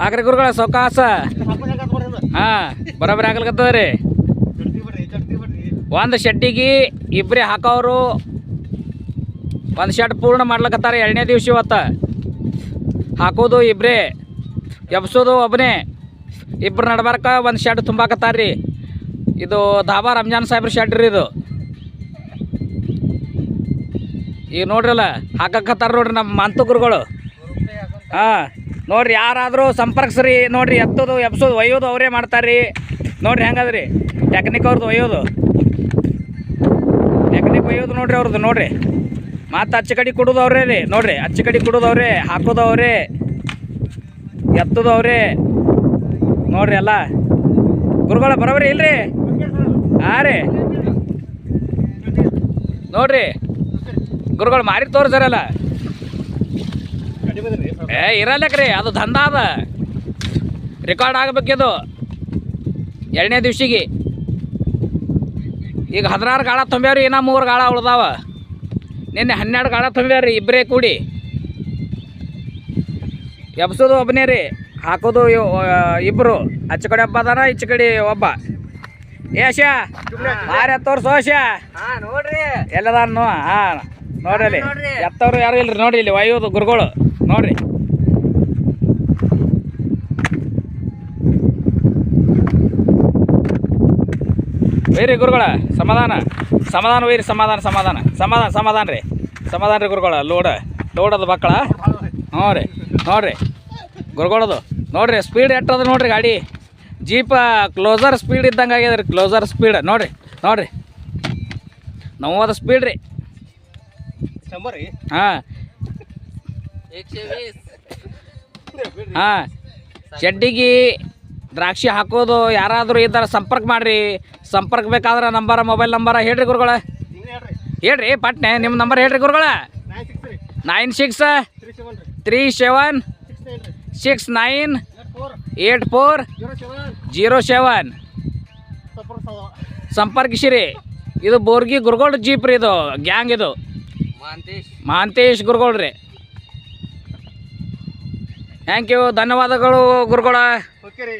ಹಾಕ್ರಿ ಗುರುಗಳ, ಸೊಕಾಸ. ಹಾ ಬರೋಬರಿ ಆಗ್ಲಿಕತ್ತದ ರೀ ಒಂದು ಶೆಟ್ಟಿಗೆ ಇಬ್ಬರೇ ಹಾಕೋರು ಒಂದು ಶೆಡ್ ಪೂರ್ಣ ಮಾಡ್ಲಕತ್ತಾರ ಎರಡನೇ ದಿವಸ ಇವತ್ತು. ಹಾಕೋದು ಇಬ್ಬರೇ ಎಬ್ಸೋದು ಒಬ್ಬನೇ ಇಬ್ಬರು ನಡ್ಬಾರ್ಕ ಒಂದು ಶೆಡ್ ತುಂಬಾಕತ್ತಾರ ರೀ ಇದು ಧಾಬಾ ರಂಜಾನ್ ಸಾಹೇಬ್ರ ಶೆಡ್ ರೀ ಇದು. ಈಗ ನೋಡ್ರಲ್ಲ, ಹಾಕಕತ್ತಾರ ನೋಡ್ರಿ ನಮ್ಮ ಮಂತು ಗುರುಗಳು. ಹಾಂ. ನೋಡ್ರಿ ಯಾರಾದರೂ ಸಂಪರ್ಕಿಸ್ರಿ, ನೋಡ್ರಿ ಎತ್ತೋದು, ಎಬ್ಸೋದು, ಒಯ್ಯೋದು ಅವರೇ ಮಾಡ್ತಾರ್ರಿ. ನೋಡ್ರಿ ಹೆಂಗದ್ರಿ? ಟೆಕ್ನಿಕ್ ಅವ್ರದ್ದು ಒಯ್ಯೋದು. ಟೆಕ್ನಿಕ್ ಒಯ್ಯೋದು ನೋಡ್ರಿ ಅವ್ರದ್ದು ನೋಡ್ರಿ. ಮತ್ತು ಅಚ್ಚ ಕಡೆ ಕೊಡೋದು ಅವ್ರೇ ರೀ, ನೋಡ್ರಿ. ಅಚ್ಚ ಕಡೆ ಅವರೇ, ಹಾಕೋದು ಅವರೇ, ಎತ್ತದು ಅವರೇ. ನೋಡ್ರಿ ಎಲ್ಲ. ಗುರುಗಳ ಬರೋಬ್ರಿ ಇಲ್ರಿ? ಹಾಂ ರೀ. ನೋಡ್ರಿ. ಗುರುಗಳು ಮಾರಿ ತೋರಿಸ್ಯಾರಲ್ಲ. ಏ ಇರಲ್ಲಕ್ರಿ ಅದು ದಂಧ ಅದ. ರೆಕಾರ್ಡ್ ಆಗಬೇಕಿದು ಎರಡನೇ ದಿವ್ಸಿಗೆ. ಈಗ ಹದಿನಾರು ಗಾಳ ತುಂಬ್ಯಾವ್ರಿ ಇನ್ನೂ ಮೂರು ಗಾಳ ಉಳ್ದಾವ. ನಿನ್ನೆ ಹನ್ನೆರಡು ಗಾಳ ತುಂಬ್ಯಾವ್ರಿ ಇಬ್ಬರೇ ಕೂಡಿ. ಎಬ್ಸೋದು ಒಬ್ಬನೇ ರೀ ಹಾಕೋದು ಇಬ್ಬರು ಅಚ್ಚ ಕಡೆ ಒಬ್ಬ ಅದಾರ ಈಚ ಕಡೆ ಒಬ್ಬ. ಏಷ್ಯಾ ಯಾರ ಮಾರಿ ತೋರ್ಸು ಆಶಾ ನೋಡ್ರಿ. ಎಲ್ಲದಾನು ಹಾ. ನೋಡ್ರಿ ಅಲ್ಲಿ. ಎತ್ತವ್ರು ಯಾರು ಇಲ್ರಿ? ನೋಡ್ರಿ ಇಲ್ಲಿ ವಾಯುವುದು ಗುರುಗಳು. ನೋಡ್ರಿ. ವೈರಿ ಗುರುಗಳ ಸಮಾಧಾನ. ಸಮಾಧಾನ ಒಯ್ರಿ ಸಮಾಧಾನ ಸಮಾಧಾನ. ಸಮಾಧಾನ ಸಮಾಧಾನ ರೀ. ಸಮಾಧಾನ ರೀ ಗುರುಗಳ ಲೋಡ. ಲೋಡದು ಮಕ್ಕಳ. ಹ್ಞೂ ರೀ. ನೋಡ್ರಿ. ಗುರುಗಳದು. ನೋಡ್ರಿ ಸ್ಪೀಡ್ ಎಟ್ಟದ ನೋಡ್ರಿ ಗಾಡಿ. ಜೀಪ ಕ್ಲೋಸರ್ ಸ್ಪೀಡ್ ಇದ್ದಂಗೆ ಆಗ್ಯದ ರೀ. ಕ್ಲೋಸರ್ ಸ್ಪೀಡ್ ನೋಡ್ರಿ ನೋಡ್ರಿ. ನೋವದ ಸ್ಪೀಡ್ ರೀ. ಶಂಬರಿ ಹಾಂ एकशे वीस ಹಾಂ ಶೆಡ್ಡಿಗೆ ದ್ರಾಕ್ಷಿ ಹಾಕೋದು ಯಾರಾದರೂ ಇದ್ದಾರೆ ಸಂಪರ್ಕ ಮಾಡಿರಿ ಸಂಪರ್ಕ ಬೇಕಾದ್ರೆ ನಂಬರ ಮೊಬೈಲ್ ನಂಬರ ಹೇಳ್ರಿ ಗುರುಗಳ ಹೇಳ್ರಿ ಪಟ್ನೆ ನಿಮ್ಮ ನಂಬರ್ ಹೇಳ್ರಿ ಗುರುಗಳ nine six three seven six nine eight four zero seven ಸಂಪರ್ಕಿಸಿರಿ ಇದು ಬೋರ್ಗಿ ಗುರುಗೋಳ್ ಜೀಪ್ ರೀ ಇದು ಗ್ಯಾಂಗ್ ಇದು ಮಾಂತೇಶ್ ಮಹಾಂತೇಶ್ ಗುರುಗಳು ರೀ. ಥ್ಯಾಂಕ್ ಯು ಧನ್ಯವಾದಗಳು ಗುರುಗಳ. ಓಕೆ ರೀ.